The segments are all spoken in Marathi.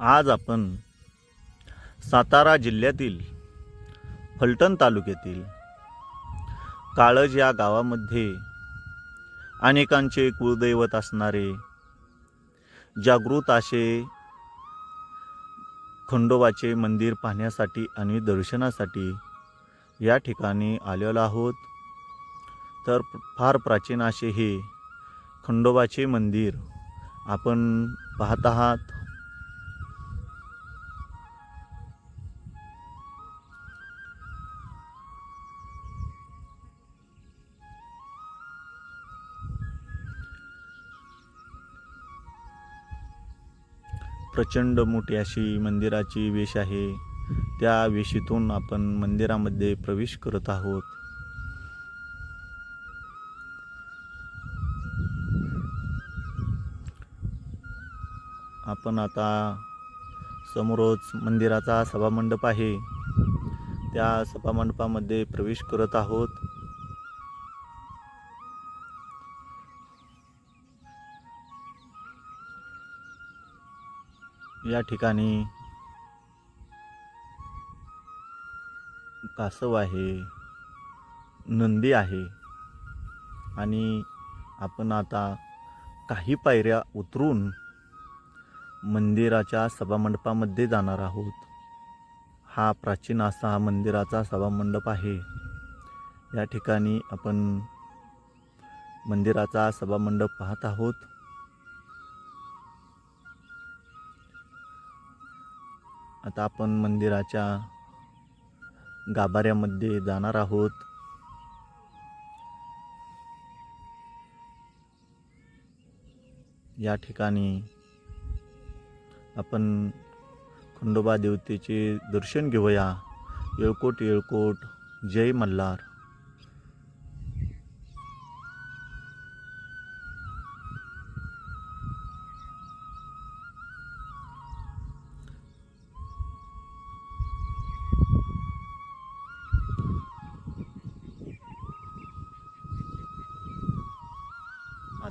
आज आपण सातारा जिल्ह्यातील फलटण तालुक्यातील काळज या गावामध्ये अनेकांचे कुलदैवत असणारे जागृत असे खंडोबाचे मंदिर पाहण्यासाठी आणि दर्शनासाठी या ठिकाणी आलेलो आहोत. तर फार प्राचीन असे हे खंडोबाचे मंदिर आपण पाहत आहात. प्रचंड मोठी अशी मंदिराची वेश आहे. त्या वेशीतून आपण मंदिरामध्ये प्रवेश करत आहोत. आपण आता समोरच मंदिराचा सभामंडप आहे. त्या सभामंडपामध्ये प्रवेश करत आहोत. या ठिकाणी कासव आहे नंदी आहे आणि आपण आता काही पायऱ्या उतरून मंदिराच्या सभामंडपामध्ये जाणार आहोत. हा प्राचीन असा हा मंदिराचा सभामंडप आहे. या ठिकाणी आपण मंदिराचा सभामंडप पाहत आहोत. आता आपण मंदिराच्या गाभाऱ्यामध्ये जाणार आहोत. या ठिकाणी आपण खंडोबा देवतेचे दर्शन घेऊया. येळकोट येळकोट जय मल्हार.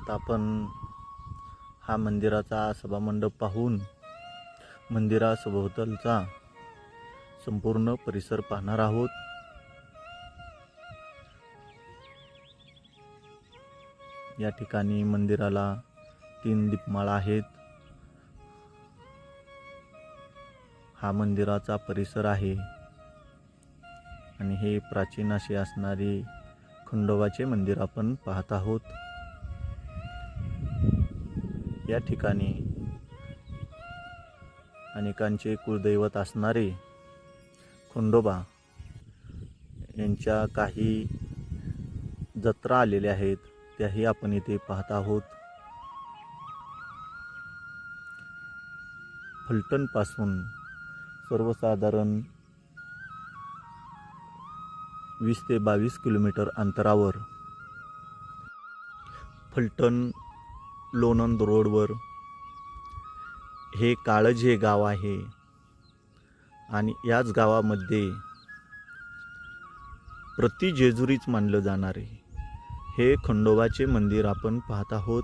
आता आपण हा मंदिराचा सभामंडप पाहून मंदिरासभोवतलचा संपूर्ण परिसर पाहणार आहोत. या ठिकाणी मंदिराला तीन दीपमाळा आहेत. हा मंदिराचा परिसर आहे. आणि हे प्राचीन असे असणारे खंडोबाचे मंदिर आपण पाहत आहोत. या ठिकाणी अनेकांचे कुलदैवत असणारे खंडोबा यांच्या काही जत्रा आलेल्या आहेत त्याही आपण इथे पाहत आहोत. फलटणपासून सर्वसाधारण वीस ते बावीस किलोमीटर अंतरावर फलटण लोणंद रोडवर. हे काळज हे गाव आहे. आणि याच गावामध्ये प्रति जेजुरीच मानलं जाणारे. हे खंडोबाचे मंदिर आपण पाहत आहोत.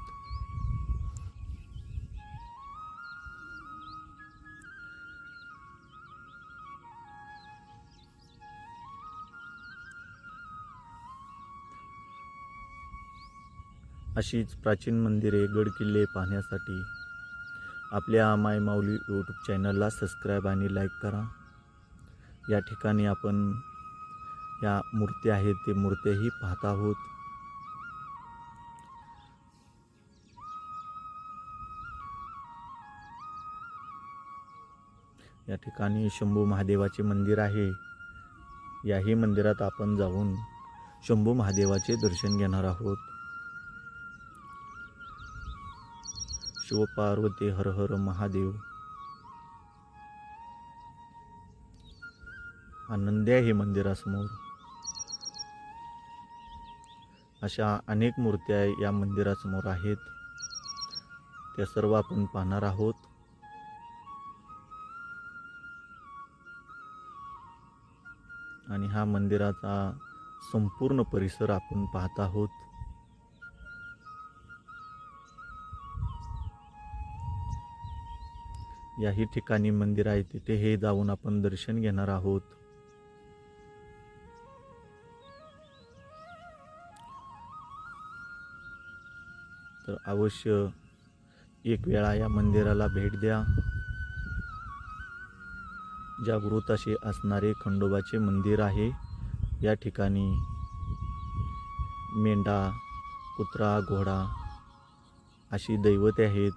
अशीच प्राचीन मंदिरे गडकिल्ले पाहण्यासाठी आपल्या माय माऊली यूट्यूब चॅनलला सबस्क्राईब आणि लाईक करा. या ठिकाणी आपण या मूर्त्या आहेत ते मूर्त्याही पाहत आहोत. या ठिकाणी शंभू महादेवाचे मंदिर आहे. याही मंदिरात आपण जाऊन शंभू महादेवाचे दर्शन घेणार आहोत. शिवपार्वती हर हर महादेव. आनंदी आहे मंदिरासमोर. अशा अनेक मूर्त्या या मंदिरासमोर आहेत. त्या सर्व आपण पाहणार आहोत. आणि हा मंदिराचा संपूर्ण परिसर आपण पाहत आहोत. याही ठिकाणी मंदिर आहे तिथे हे जाऊन आपण दर्शन घेणार आहोत. तर अवश्य एक वेळा या मंदिराला भेट द्या. जागृत असे असणारे खंडोबाचे मंदिर आहे. या ठिकाणी मेंढा कुत्रा घोडा अशी दैवते आहेत.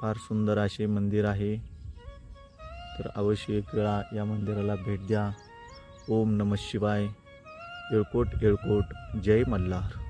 फार सुंदर असे मंदिर आहे. तर अवश्य एक वेळा या मंदिराला भेट द्या. ओम नम शिवाय. येळकोट येळकोट. जय मल्हार.